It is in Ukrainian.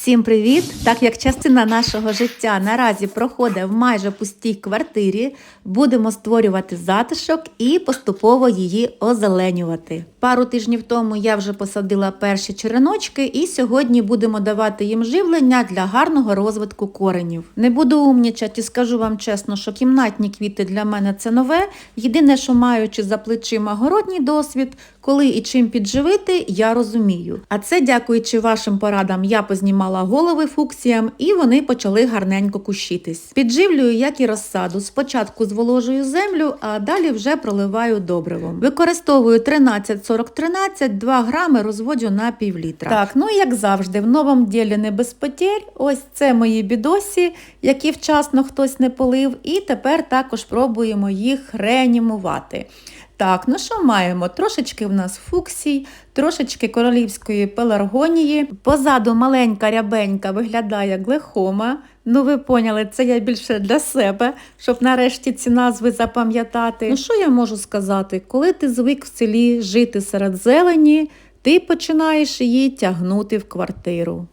Всім привіт! Так як частина нашого життя наразі проходить в майже пустій квартирі, будемо створювати затишок і поступово її озеленювати. Пару тижнів тому я вже посадила перші череночки, і сьогодні будемо давати їм живлення для гарного розвитку коренів. Не буду умнічати скажу вам чесно, що кімнатні квіти для мене це нове. Єдине, що маючи за плечима городній досвід, коли і чим підживити, я розумію. А це дякуючи вашим порадам, я познімала голови фуксіям, і вони почали гарненько кущитись. Підживлюю, як і розсаду. Спочатку зволожую землю, а далі вже проливаю добривом. Використовую 13-40-13, 2 грами розводжу на пів літра. Так, ну і як завжди, в новому ділі не без потерь. Ось це мої бідосі, які вчасно хтось не полив, і тепер також пробуємо їх реанімувати. Так, ну що маємо? Трошечки в нас фуксій, трошечки королівської пеларгонії. Позаду маленька рябенька виглядає глехома. Ну, ви поняли, це я більше для себе, щоб нарешті ці назви запам'ятати. Ну, що я можу сказати? Коли ти звик в селі жити серед зелені, ти починаєш її тягнути в квартиру.